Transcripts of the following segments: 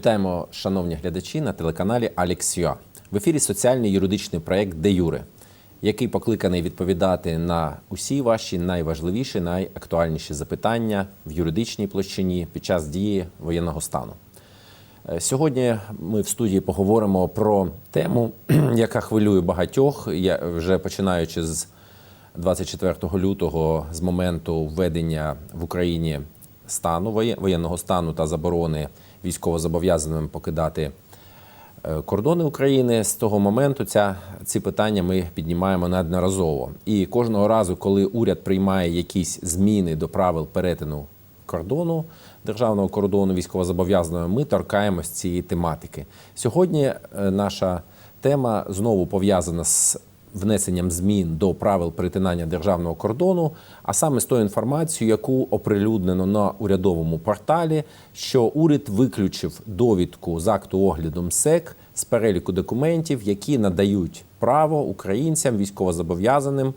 Вітаємо, шановні глядачі, на телеканалі Алексіа. В ефірі соціальний юридичний проєкт Де Юре, який покликаний відповідати на усі ваші найважливіші, найактуальніші запитання в юридичній площині під час дії воєнного стану. Е, Сьогодні ми в студії поговоримо про тему, яка хвилює багатьох, я вже починаючи з 24 лютого, з моменту введення в Україні стану воє- воєнного стану та заборони військовозобов'язаним покидати е, кордони України. З того моменту ця, ці питання ми піднімаємо неодноразово. І кожного разу, коли уряд приймає якісь зміни до правил перетину кордону, державного кордону військовозобов'язаного, ми торкаємось цієї тематики. Сьогодні е, наша тема знову пов'язана з внесенням змін до правил перетинання державного кордону, а саме з тою інформацією, яку оприлюднено на урядовому порталі, що уряд виключив довідку з акту огляду МСЕК з переліку документів, які надають право українцям військовозобов'язаним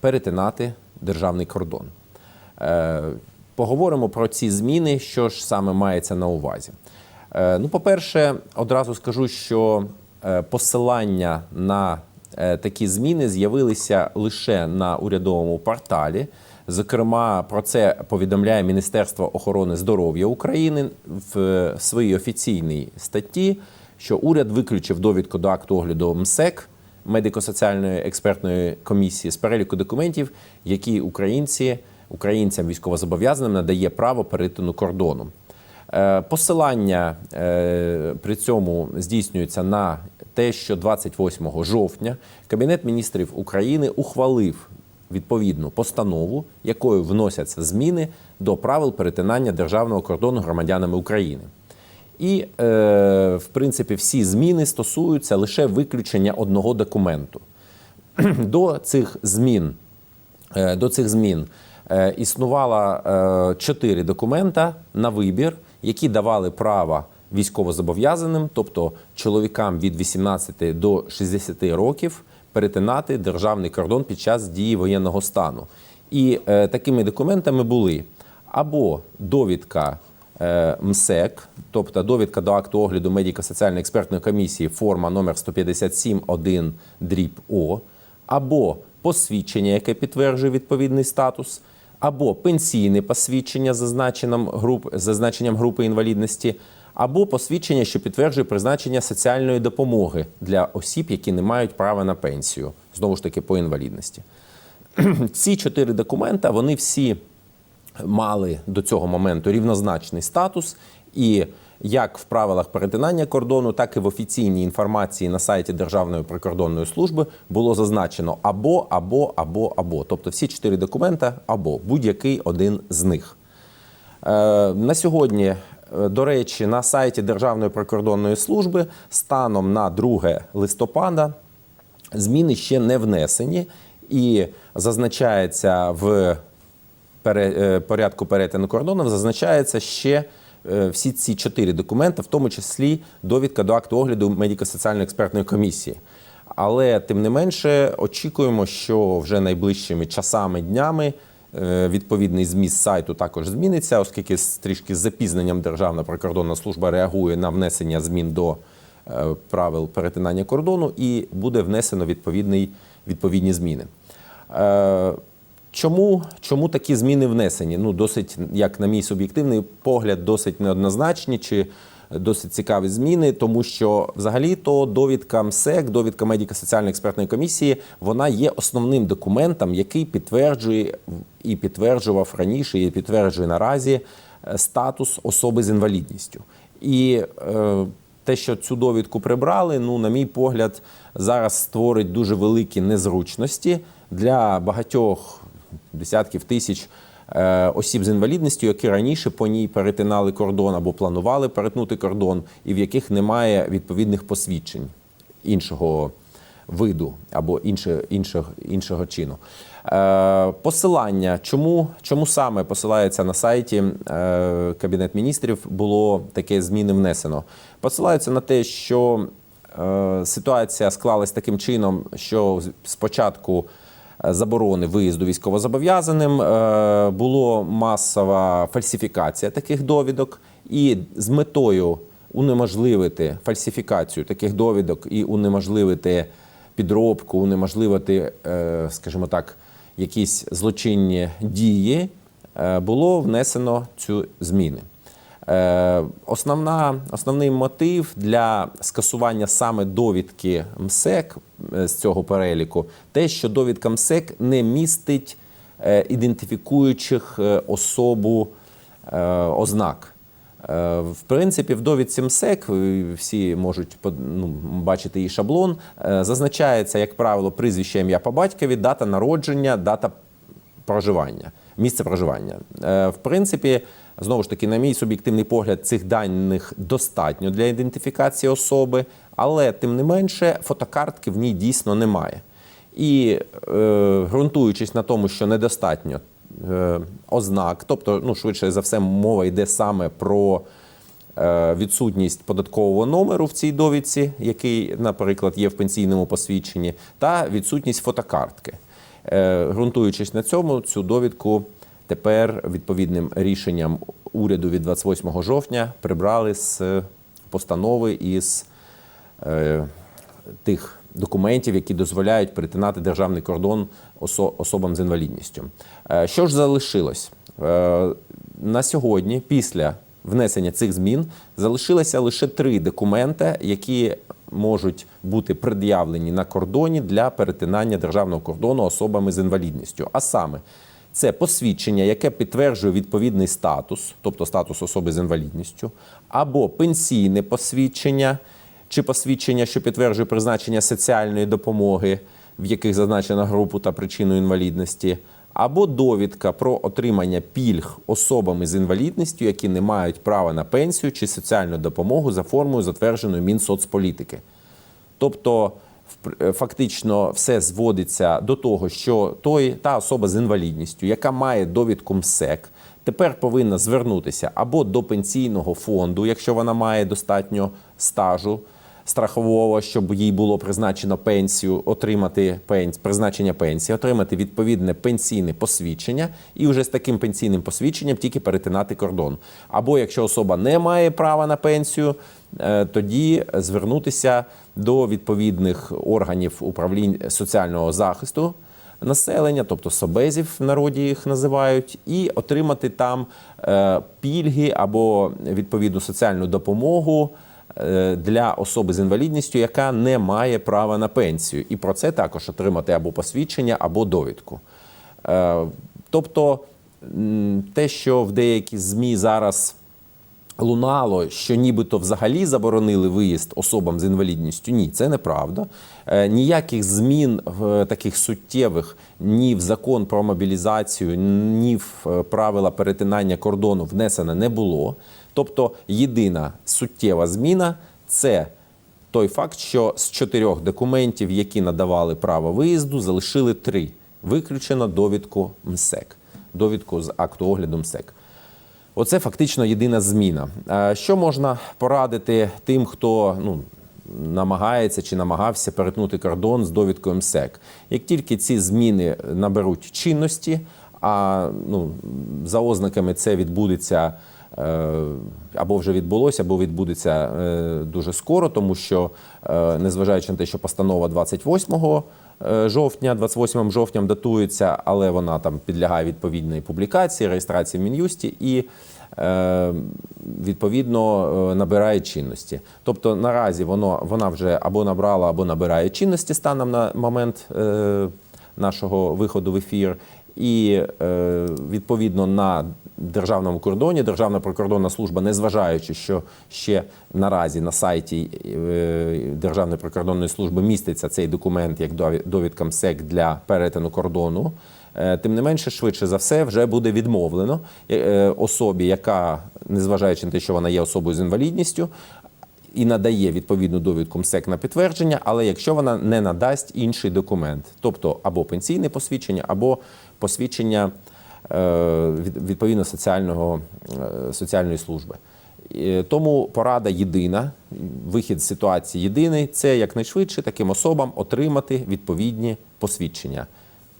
перетинати державний кордон. Е, Поговоримо про ці зміни, що ж саме мається на увазі. Е, Ну, по-перше, одразу скажу, що е, посилання на такі зміни з'явилися лише на урядовому порталі. Зокрема, про це повідомляє Міністерство охорони здоров'я України в е, своїй офіційній статті, що уряд виключив довідку до акту огляду МСЕК медико-соціальної експертної комісії з переліку документів, які українці українцям військовозобов'язаним надає право перетину кордону. Е, Посилання е, при цьому здійснюється на те, що 28 жовтня Кабінет міністрів України ухвалив відповідну постанову, якою вносяться зміни до правил перетинання державного кордону громадянами України. І, е, в принципі, всі зміни стосуються лише виключення одного документу. До цих змін, е, до цих змін е, існувало е, документа на вибір, які давали право військовозобов'язаним, тобто чоловікам від 18 до 60 років, перетинати державний кордон під час дії воєнного стану. І е, такими документами були або довідка е, МСЕК, тобто довідка до акту огляду медико-соціальної експертної комісії, форма номер 157.1 дріб О, або посвідчення, яке підтверджує відповідний статус, або пенсійне посвідчення зазначенням груп, зазначенням групи інвалідності, або посвідчення, що підтверджує призначення соціальної допомоги для осіб, які не мають права на пенсію, знову ж таки по інвалідності. Ці чотири документа вони всі мали до цього моменту рівнозначний статус, і як в правилах перетинання кордону, так і в офіційній інформації на сайті Державної прикордонної служби було зазначено або, або, або, або. Тобто всі чотири документа або будь-який один з них. Е, На сьогодні, до речі, на сайті Державної прикордонної служби станом на 2 листопада зміни ще не внесені і зазначається в е, порядку перетину кордону, зазначається ще е, всі ці чотири документи, в тому числі довідка до акту огляду медико-соціальної експертної комісії. Але тим не менше очікуємо, що вже найближчими часами, днями е, відповідний зміст сайту також зміниться, оскільки з трішки з запізненням Державна прикордонна служба реагує на внесення змін до е, правил перетинання кордону, і буде внесено відповідний, відповідні зміни. Е, Чому, чому такі зміни внесені? Ну, досить, як на мій суб'єктивний погляд, досить неоднозначні чи досить цікаві зміни, тому що взагалі-то довідка МСЕК, довідка медико-соціальної експертної комісії, вона є основним документом, який підтверджує і підтверджував раніше, і підтверджує наразі е, статус особи з інвалідністю. І е, те, що цю довідку прибрали, ну, на мій погляд, зараз створить дуже великі незручності для багатьох десятків тисяч осіб з інвалідністю, які раніше по ній перетинали кордон або планували перетнути кордон, і в яких немає відповідних посвідчень іншого виду або інше, іншого, іншого чину. Е, посилання, чому, чому саме посилається на сайті е, Кабінет міністрів, було таке зміни внесено. Посилаються на те, що е, ситуація склалась таким чином, що спочатку е, заборони виїзду військовозобов'язаним е, було масова фальсифікація таких довідок, і з метою унеможливити фальсифікацію таких довідок і унеможливити підробку, унеможливити, е, скажімо так, якісь злочинні дії, е, було внесено цю зміни. Е, Основна, основний мотив для скасування саме довідки МСЕК е, з цього переліку те, що довідка МСЕК не містить е, ідентифікуючих особу ознак. В принципі, в довідці МСЕК всі можуть ну, бачити її шаблон. Зазначається, як правило, прізвище ім'я по батькові, дата народження, дата проживання, місце проживання. В принципі, знову ж таки, на мій суб'єктивний погляд, цих даних достатньо для ідентифікації особи, але тим не менше фотокартки в ній дійсно немає. І е, ґрунтуючись на тому, що недостатньо е, ознак, тобто, ну, швидше за все, мова йде саме про е, відсутність податкового номеру в цій довідці, який, наприклад, є в пенсійному посвідченні, та відсутність фотокартки. Е, Ґрунтуючись на цьому, цю довідку тепер відповідним рішенням уряду від 28 жовтня прибрали з постанови із е, тих документів, які дозволяють перетинати державний кордон осо- особам з інвалідністю. Е, Що ж залишилось? Е, На сьогодні, після внесення цих змін, залишилося лише три документи, які можуть бути пред'явлені на кордоні для перетинання державного кордону особами з інвалідністю. А саме, це посвідчення, яке підтверджує відповідний статус, тобто статус особи з інвалідністю, або пенсійне посвідчення чи посвідчення, що підтверджує призначення соціальної допомоги, в яких зазначена групу та причину інвалідності, або довідка про отримання пільг особами з інвалідністю, які не мають права на пенсію чи соціальну допомогу за формою, затвердженою Мінсоцполітики. Тобто, фактично, все зводиться до того, що той, та особа з інвалідністю, яка має довідку МСЕК, тепер повинна звернутися або до пенсійного фонду, якщо вона має достатньо стажу страхового, щоб їй було призначено пенсію, отримати пенс, призначення пенсії, отримати відповідне пенсійне посвідчення, і вже з таким пенсійним посвідченням тільки перетинати кордон. Або якщо особа не має права на пенсію, е, тоді звернутися до відповідних органів управління соціального захисту населення, тобто собезів в народі їх називають, і отримати там е, пільги або відповідну соціальну допомогу для особи з інвалідністю, яка не має права на пенсію. І про це також отримати або посвідчення, або довідку. Е, Тобто те, що в деякі ЗМІ зараз лунало, що нібито взагалі заборонили виїзд особам з інвалідністю. Ні, це неправда. Е, Ніяких змін е, таких суттєвих ні в закон про мобілізацію, ні в е, правила перетинання кордону внесено не було. Тобто єдина суттєва зміна це той факт, що з чотирьох документів, які надавали право виїзду, залишили три. Виключено довідку МСЕК, довідку з акту огляду МСЕК. Оце фактично єдина зміна. Що можна порадити тим, хто ну, намагається чи намагався перетнути кордон з довідкою МСЕК? Як тільки ці зміни наберуть чинності, а ну, за ознаками це відбудеться або вже відбулося, або відбудеться е, дуже скоро, тому що, е, незважаючи на те, що постанова 28 е, жовтня, 28 жовтням датується, але вона там підлягає відповідній публікації, реєстрації в Мін'юсті і е, відповідно е, набирає чинності. Тобто наразі воно вона вже або набрала, або набирає чинності станом на момент е, нашого виходу в ефір. І е, відповідно на державному кордоні Державна прикордонна служба, незважаючи, що ще наразі на сайті е, Державної прикордонної служби міститься цей документ як довідка МСЕК для перетину кордону. е, Тим не менше, швидше за все, вже буде відмовлено особі, яка, незважаючи на те, що вона є особою з інвалідністю, і надає відповідну довідку МСЕК на підтвердження, але якщо вона не надасть інший документ, тобто або пенсійне посвідчення, або посвідчення е, відповідно соціального, е, соціальної служби. Е, Тому порада єдина, вихід з ситуації єдиний це якнайшвидше таким особам отримати відповідні посвідчення.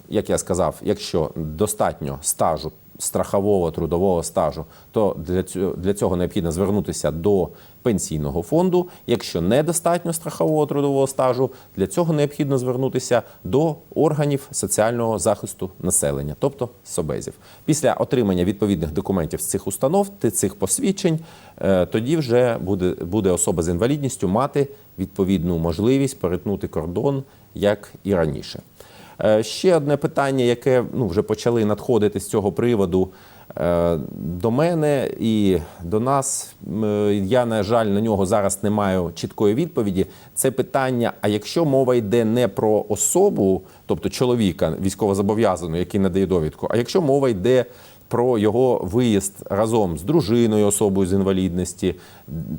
Як я сказав, якщо достатньо стажу страхового трудового стажу, то для цього, для цього необхідно звернутися до пенсійного фонду. Якщо недостатньо страхового трудового стажу, для цього необхідно звернутися до органів соціального захисту населення, тобто СОБЕЗів. Після отримання відповідних документів з цих установ, ти- цих посвідчень, е, тоді вже буде, буде особа з інвалідністю мати відповідну можливість перетнути кордон, як і раніше. Е, Ще одне питання, яке ну, вже почали надходити з цього приводу е, до мене і до нас. Е, Я, на жаль, на нього зараз не маю чіткої відповіді. Це питання: а якщо мова йде не про особу, тобто чоловіка військовозобов'язаного, який надає довідку, а якщо мова йде про його виїзд разом з дружиною, особою з інвалідності,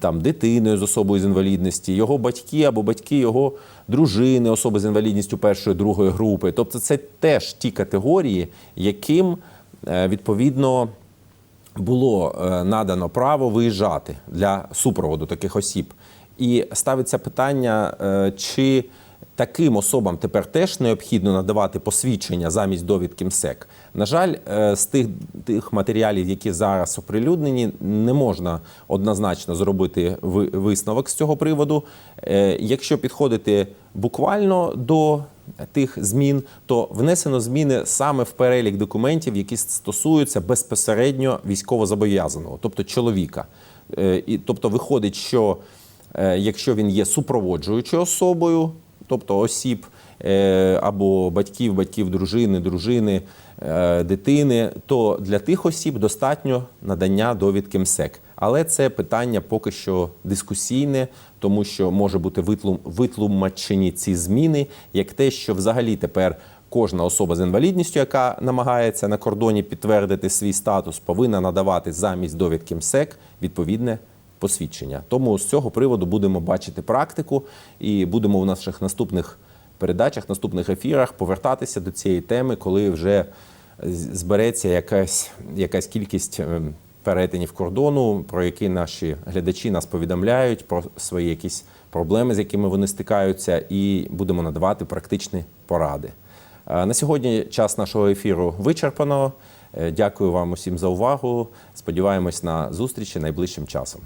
там дитиною з особою з інвалідності, його батьки або батьки його дружини, особи з інвалідністю першої другої групи. Тобто, це теж ті категорії, яким е, відповідно було е, надано право виїжджати для супроводу таких осіб. І ставиться питання, е, чи таким особам тепер теж необхідно надавати посвідчення замість довідки МСЕК. На жаль, е, з тих, тих матеріалів, які зараз оприлюднені, не можна однозначно зробити висновок з цього приводу. Е, Якщо підходити буквально до тих змін, то внесено зміни саме в перелік документів, які стосуються безпосередньо військовозобов'язаного, тобто чоловіка. Е, І, тобто виходить, що якщо він є супроводжуючою особою, тобто осіб е, або батьків, батьків дружини, дружини, е, дитини, то для тих осіб достатньо надання довідки МСЕК. Але це питання поки що дискусійне, тому що може бути витлум, витлумачені ці зміни, як те, що взагалі тепер кожна особа з інвалідністю, яка намагається на кордоні підтвердити свій статус, повинна надавати замість довідки МСЕК відповідне посвідчення. Тому з цього приводу будемо бачити практику і будемо в наших наступних передачах, наступних ефірах повертатися до цієї теми, коли вже збереться якась, якась кількість ем, перетинів кордону, про які наші глядачі нас повідомляють, про свої якісь проблеми, з якими вони стикаються, і будемо надавати практичні поради. Е, На сьогодні час нашого ефіру вичерпано. Е, Дякую вам усім за увагу. Сподіваємось на зустрічі найближчим часом.